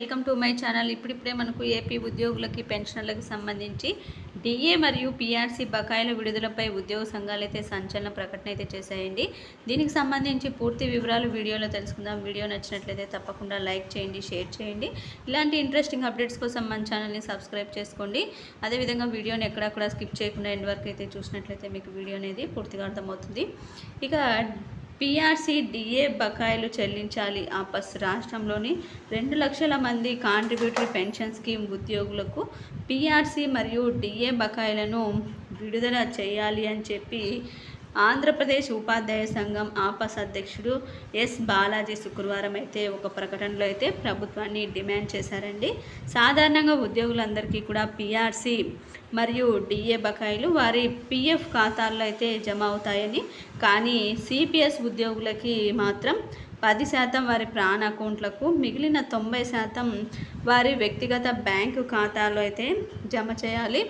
Welcome to my channel. ఇప్పుడిప్పుడే మనకు AP ఉద్యోగులకి పెన్షనర్లకు సంబంధించి డిఏ మరియు పిఆర్సీ బకాయిల విడుదలపై ఉద్యోగ సంఘాలు అయితే సంచలన ప్రకటన అయితే చేశాయండి. దీనికి సంబంధించి పూర్తి వివరాలు వీడియోలో తెలుసుకుందాం. వీడియో నచ్చినట్లయితే తప్పకుండా లైక్ చేయండి షేర్ చేయండి. ఇలాంటి ఇంట్రెస్టింగ్ అప్డేట్స్ కోసం మన ఛానల్ని సబ్స్క్రైబ్ చేసుకోండి. అదేవిధంగా వీడియోని ఎక్కడా కూడా స్కిప్ చేయకుండా ఎండ్ వరకు అయితే చూసినట్లయితే మీకు వీడియో అనేది పూర్తిగా అర్థమవుతుంది. ఇక పిఆర్సీ డిఏ బకాయిలు చెల్లించాలి. ఆపస్ రాష్ట్రంలోని రెండు లక్షల మంది కాంట్రిబ్యూటరీ పెన్షన్ స్కీమ్ ఉద్యోగులకు పిఆర్సీ మరియు డిఏ బకాయిలను విడుదల చేయాలి అని చెప్పి ఆంధ్రప్రదేశ్ ఉపాధ్యాయ సంఘం ఆపస్ అధ్యక్షుడు ఎస్ బాలాజీ శుక్రవారం అయితే ఒక ప్రకటనలో అయితే ప్రభుత్వాన్ని డిమాండ్ చేశారండి. సాధారణంగా ఉద్యోగులందరికీ కూడా పిఆర్సీ మరియు డిఏ బకాయిలు వారి పిఎఫ్ ఖాతాల్లో అయితే జమ అవుతాయని కానీ సిపిఎస్ ఉద్యోగులకి మాత్రం పది శాతం వారి ప్రాణ అకౌంట్లకు మిగిలిన తొంభై శాతం వారి వ్యక్తిగత బ్యాంకు ఖాతాలో అయితే జమ చేయాలి.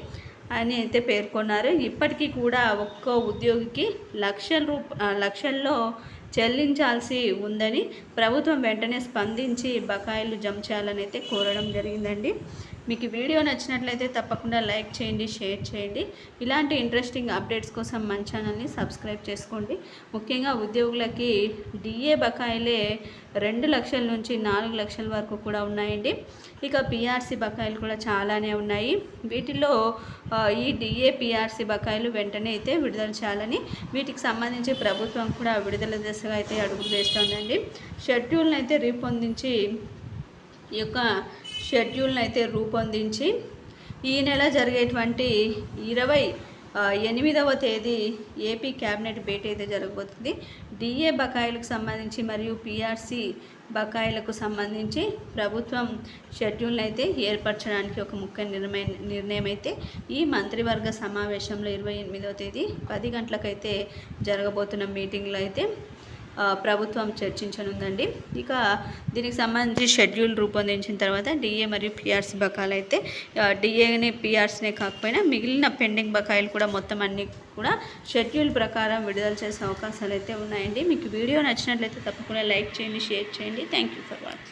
అని అయితే పేర్కొన్నారు. ఇప్పటికీ కూడా ఒక్కో ఉద్యోగికి లక్షల రూప లక్షల్లో చెల్లించాల్సి ఉందని ప్రభుత్వం వెంటనే స్పందించి బకాయిలు జమ చేయాలని అయితే కోరడం జరిగిందండి. మీకు వీడియో నచ్చినట్లయితే తప్పకుండా లైక్ చేయండి షేర్ చేయండి. ఇలాంటి ఇంట్రెస్టింగ్ అప్డేట్స్ కోసం మన ఛానల్ని సబ్స్క్రైబ్ చేసుకోండి. ముఖ్యంగా ఉద్యోగులకి డిఏ బకాయిలే రెండు లక్షల నుంచి నాలుగు లక్షల వరకు కూడా ఉన్నాయండి. ఇక పిఆర్సీ బకాయిలు కూడా చాలానే ఉన్నాయి. వీటిలో ఈ డిఏ పిఆర్సీ బకాయిలు వెంటనే అయితే విడుదల చేయాలని వీటికి సంబంధించి ప్రభుత్వం కూడా విడుదల దిశగా అయితే అడుగులు వేస్తోందండి. షెడ్యూల్ని అయితే రూపొందించి ఈ యొక్క షెడ్యూల్ని అయితే రూపొందించి ఈ నెల జరిగేటువంటి ఇరవై ఎనిమిదవ తేదీ ఏపీ క్యాబినెట్ భేటీ అయితే జరగబోతుంది. డిఏ బకాయిలకు సంబంధించి మరియు పిఆర్సి బకాయిలకు సంబంధించి ప్రభుత్వం షెడ్యూల్ని అయితే ఏర్పరచడానికి ఒక ముఖ్య నిర్ణయం నిర్ణయం అయితే ఈ మంత్రివర్గ సమావేశంలో ఇరవై ఎనిమిదవ తేదీ పది గంటలకైతే జరగబోతున్న మీటింగ్లో అయితే ప్రభుత్వం చర్చించనుందండి. ఇక దీనికి సంబంధించి షెడ్యూల్ రూపొందించిన తర్వాత డిఏ మరియు పిఆర్సీ బకాయిలు అయితే డిఏని పిఆర్సీనే కాకపోయినా మిగిలిన పెండింగ్ బకాయిలు కూడా మొత్తం అన్ని కూడా షెడ్యూల్ ప్రకారం విడుదల చేసే అవకాశాలు అయితే ఉన్నాయండి. మీకు వీడియో నచ్చినట్లయితే తప్పకుండా లైక్ చేయండి షేర్ చేయండి. Thank you for watching.